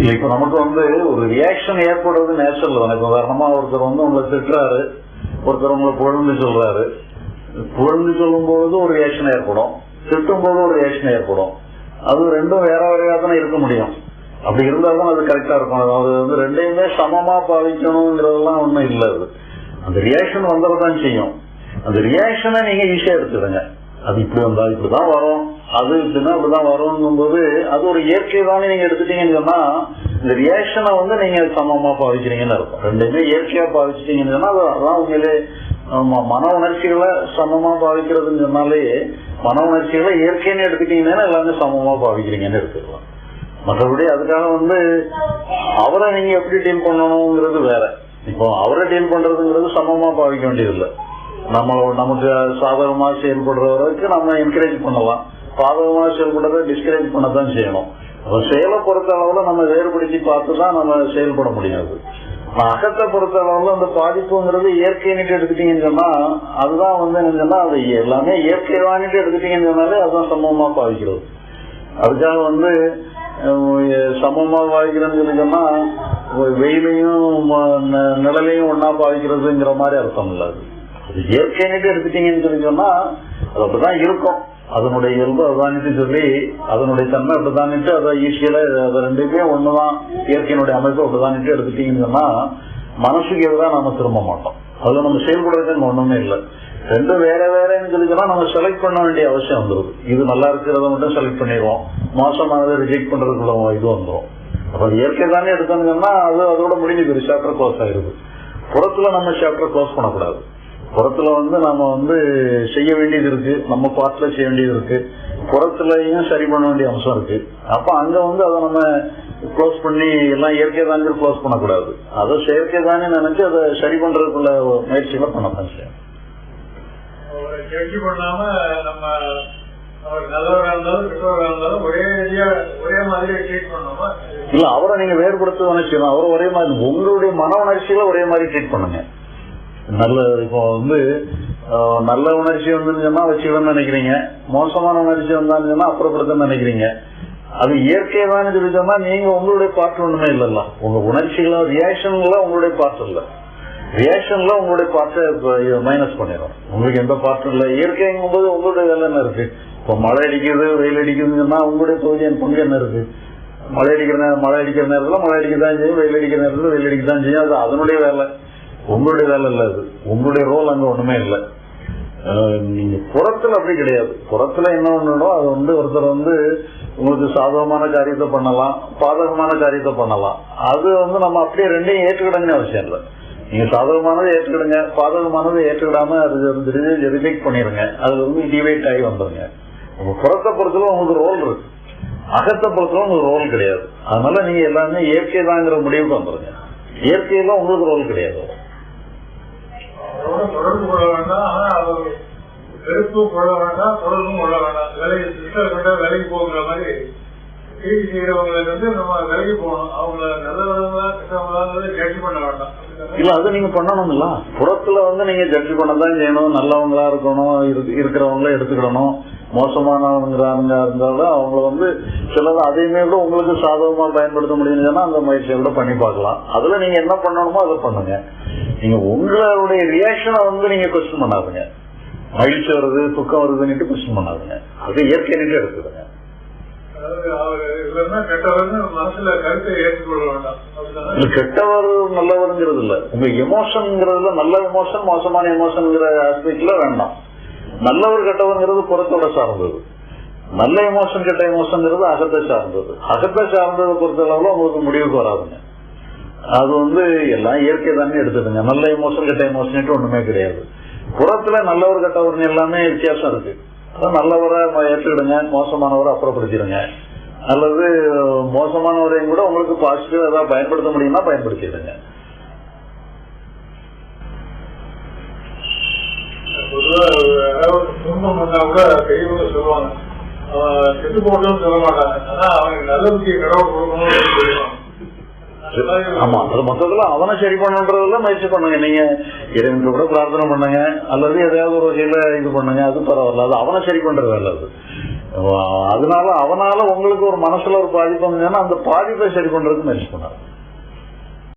இல்ல இப்ப நமக்கு வந்து ஒரு ரியாக்ஷன் ஏற்படுறது நேச்சுரல் தானே. இப்ப உதாரணமா ஒருத்தர் வந்து உங்களை திட்டுறாரு. ஒருத்தர் உங்களை புகழ்ந்து சொல்றாரு. புகழ்ந்து சொல்லும் போது ஒரு ரியாக்ஷன் ஏற்படும். திட்டும் போது ஒரு ரியாக்ஷன் ஏற்படும். அது ரெண்டும் வேற வேறையா தானே இருக்க முடியும். அப்படி இருந்தாலும் அது கரெக்டா இருக்கும். அது வந்து ரெண்டையுமே சமமா பாவிக்கணுங்கிறதெல்லாம் ஒண்ணும் இல்லை அது. அந்த ரியாக்ஷன் வந்துடத்தான் செய்யும். அந்த ரியாக்ஷனை நீங்க ஈஸியா எடுத்துடுங்க அது இப்படி வந்தா இப்படிதான் வரும். அது இப்படின்னா இப்படிதான் வரும்னும் போது அது ஒரு இயற்கை தானே நீங்க எடுத்துட்டீங்கன்னு சொன்னா இந்த ரியாக்ஷனை வந்து நீங்க சமமா பாவிக்கிறீங்கன்னு இருக்கும் ரெண்டுமே இயற்கையா பாவிச்சிட்டீங்கன்னு சொன்னா அதான் உண்மையிலே மன உணர்ச்சிகளை சமமா பாவிக்கிறதுன்னு சொன்னாலே மன உணர்ச்சிகளை இயற்கைன்னு எடுத்துட்டீங்கன்னா எல்லாமே சமமா பாவிக்கிறீங்கன்னு எடுத்துக்கலாம். மற்றபடி அதுக்காக வந்து அவரை நீங்க எப்படி டீல் பண்ணணுங்கிறது வேற. இப்போ அவரை டீல் பண்றதுங்கிறது சமமா பாவிக்க வேண்டியதில்லை. நம்ம நமக்கு சாதகமாக செயல்படுறவருக்கு நம்ம என்கரேஜ் பண்ணலாம். பாதகமாக செயல்படுறத டிஸ்கரேஜ் பண்ணத்தான் செய்யணும். அப்போ செயலை பொறுத்த அளவில் நம்ம வேறுபடுத்தி பார்த்து தான் நம்ம செயல்பட முடியாது. அகத்தை பொறுத்த அளவில் அந்த பாதிப்புங்கிறது இயற்கைன்னுட்டு எடுத்துட்டீங்கன்னு சொன்னால் அதுதான் வந்து என்னன்னா அது எல்லாமே இயற்கை வாங்கிட்டு எடுத்துட்டீங்கன்னு சொன்னாலே அதுதான் சமமாக பாதிக்கிறது அதுக்காக வந்து சமமாக பாதிக்கிறதுன்னு சொல்லி சொன்னால் வெயிலையும் ந- நிழலையும் ஒன்றா பாதிக்கிறதுங்கிற மாதிரி அர்த்தம் இல்லை அது. இயற்கைன்னுட்டு எடுத்துட்டீங்கன்னு சொல்லி சொன்னா அது அப்படிதான் இருக்கும். அதனுடைய இயல்பு அதுதான்ட்டு சொல்லி அதனுடைய தன்மை அப்படிதான்ட்டு அதை ஈஸியில அதை ரெண்டுமே ஒண்ணுதான். இயற்கையினுடைய அமைப்பு அப்படிதான்ட்டு எடுத்துட்டீங்கன்னு சொன்னா மனசுக்கு எதுதான் நாம திரும்ப மாட்டோம். அதுல நம்ம செயல்படுறதுக்கு ஒண்ணுமே இல்லை. ரெண்டும் வேற வேறன்னு சொல்லி சொன்னா நம்ம செலக்ட் பண்ண வேண்டிய அவசியம் வந்துடும் இது நல்லா இருக்கிறத மட்டும் செலக்ட் பண்ணிடுவோம். மோசமானதை ரிஜெக்ட் பண்றதுக்குள்ள இது வந்துரும். அப்ப இயற்கை தானே எடுத்தோம்னா அது அதோட முடிஞ்சு ஒரு சாப்டர் க்ளோஸ் ஆயிருது புறத்துல நம்ம சாப்டர் க்ளோஸ் பண்ணக்கூடாது. புறத்துல வந்து நாம வந்து செய்ய வேண்டியது இருக்கு. நம்ம பார்ட்ல செய்ய வேண்டியது இருக்கு. புறத்துலயும் சரி பண்ண வேண்டிய அம்சம் இருக்கு. அப்ப அங்க வந்து அதை நம்ம க்ளோஸ் பண்ணி எல்லாம் இயற்கை தானே க்ளோஸ் பண்ணக்கூடாது. அதை செயற்கை தானே நினைச்சு அதை சரி பண்றதுக்குள்ள முயற்சிகளை பண்ணத்தான் செய்யும் பண்ணாம நம்ம அவர் நல்லவராக இருந்தாலும் கெட்டவராக இருந்தாலும் ஒரே ஏரியா ஒரே மாதிரி ட்ரீட் பண்ணோமா இல்ல அவரை நீங்க வேறுபடுத்த நினைச்சுக்கணும். அவரை ஒரே மாதிரி உங்களுடைய மன உணர்ச்சிகளை ஒரே மாதிரி ட்ரீட் பண்ணுங்க. நல்ல இப்போ வந்து நல்ல உணர்ச்சி வந்து சொன்னா வச்சுக்கணும்னு நினைக்கிறீங்க. மோசமான உணர்ச்சி வந்தான்னு சொன்னா அப்புறப்படுத்தணும்னு நினைக்கிறீங்க. அது இயற்கை தான் சொல்லி சொன்னா நீங்க உங்களுடைய பாட்டு ஒண்ணுமே இல்லைல்ல. உங்க உணர்ச்சிகளா ரியாக்ஷன்ல உங்களுடைய பாட்டு இல்லை. ரியாக்ஷன்ல உங்களுடைய பாட்டை மைனஸ் பண்ணிடும் உங்களுக்கு எந்த பாட்டும் இல்லை? இயற்கைங்கும் போது உங்களுடைய வேலை என்ன இருக்கு? இப்போ மழை அடிக்கிறது வெயில் அடிக்கிறதுன்னு சொன்னா உங்களுடைய தொகுதியின் பங்கு என்ன இருக்கு? மழை அடிக்கிற நேரம் மழை அடிக்கிற நேரத்தில் மழை அடிக்க தான் செய்யும் வெயில் அடிக்கிற நேரத்தில் வெயில் அடிக்க தான் செய்யும். அது அதனுடைய வேலை. உங்களுடைய வேலை இல்ல அது. உங்களுடைய ரோல் அங்க ஒண்ணுமே இல்லை. நீங்க புறத்துல அப்படி கிடையாது. புறத்துல என்ன ஒண்ணுனோ அது வந்து ஒருத்தர் வந்து உங்களுக்கு சாதகமான காரியத்தை பண்ணலாம் பாதகமான காரியத்தை பண்ணலாம். அது வந்து நம்ம அப்படியே ரெண்டையும் ஏற்றுக்கிடங்கன்னு அவசியம் இல்லை. நீங்க சாதகமானதை ஏற்றுக்கிடுங்க பாதகமானதை ஏற்றுக்கிடாம அது ரிஜெக்ட் பண்ணிருங்க. அது வந்து டிவைட் ஆகி வந்துருங்க. உங்க புறத்தை பொறுத்தல உங்களுக்கு ரோல் இருக்கு. அகத்தை பொறுத்தல உங்களுக்கு ரோல் கிடையாது. அதனால நீங்க எல்லாமே இயற்கை தாங்கிற முடிவுக்கு வந்துருங்க. இயற்கையில உங்களுக்கு ரோல் கிடையாது. அதோட தொடர்பு கொள்ள வேண்டாம். ஆனா அவர் வெறுப்பும் கொள்ள வேண்டாம் தொடர்பும் கொள்ள வேண்டாம். வேலையை சிஸ்டர் கிட்ட வேலைக்கு போகிற மாதிரி டிவி செய்யறவங்களுக்கு வந்து நம்ம வேலைக்கு போகணும். அவங்கள நல்லவங்களா கெட்டவங்களாங்கிறத ஜட்ஜ் பண்ண வேண்டாம். இல்ல அது நீங்க பண்ணணும்ல. புறத்துல வந்து நீங்க ஜட்ஜ் பண்ணதான் செய்யணும். நல்லவங்களா இருக்கணும் இரு- இருக்கிறவங்கள எடுத்துக்கிடணும் மோசமானவங்கிறாங்க இருந்தாலும் அவங்கள வந்து சிலது அதையுமே கூட உங்களுக்கு சாதகமா பயன்படுத்த முடியுதுன்னா அந்த முயற்சியை கூட பண்ணி பார்க்கலாம். அதுல நீங்க என்ன பண்ணணுமோ அதை பண்ணுங்க. நீங்க உங்களுடைய ரியாக்ஷனை வந்து நீங்க கொஸ்டின் பண்ணாதுங்க. மகிழ்ச்சி வருது துக்கம் வருதுன்னுட்டு கொஸ்டின் பண்ணாதுங்க. அது இயற்கைன்னுட்டு எடுத்துடுங்க கெட்டவர் நல்லவருங்கிறது இல்ல. உங்க எமோஷன்ங்கிறதுல நல்ல எமோஷன் மோசமான எமோஷன்ங்கிற ஆஸ்பெக்ட்ல வேண்டாம். நல்லவர் கெட்டவங்கிறது புறத்தோட சார்ந்தது. நல்ல எமோஷன் கெட்ட எமோஷன்ங்கிறது அகத்தை சார்ந்தது. அகத்தை சார்ந்ததை பொறுத்த அளவுல உங்களுக்கு முடிவுக்கு வராதுங்க. அது வந்து எல்லாம் இயற்கை தானே எடுத்துடுங்க நல்ல எமோஷன் கெட்ட எமோஷன்ட்டு ஒண்ணுமே கிடையாது. புறத்துல நல்லவர் கெட்டவர்னு எல்லாமே வித்தியாசம் இருக்கு. அதான் நல்லவரை ஏற்றுக்கிடுங்க மோசமானவரை அப்புறப்படுத்திடுங்க. அல்லது மோசமானவரையும் கூட உங்களுக்கு பாசிட்டிவ் ஏதாவது பயன்படுத்த முடியும்னா பயன்படுத்திடுங்க. துன்பம் வந்தா கூட பெரியவங்க சொல்லுவாங்க. அவன் போட்டோம்னு சொல்ல மாட்டாங்க. ஆனா அவனுக்கு நல்ல கடவுள் கொடுக்கணும்னு சொல்லுவாங்க ஆமா அது மொத்தத்துல அவனை சரி பண்ணணுன்றதுல முயற்சி பண்ணுங்க. நீங்க இறைவனுக்கு கூட பிரார்த்தனை பண்ணுங்க. அல்லது ஏதாவது ஒரு வகையில இது பண்ணுங்க. அது பரவாயில்ல. அது அவனை சரி பண்றது அல்லது அதனால அவனால உங்களுக்கு ஒரு மனசுல ஒரு பாதிப்பு வந்ததுன்னா அந்த பாதிப்பை சரி பண்றதுக்கு முயற்சி பண்ணாரு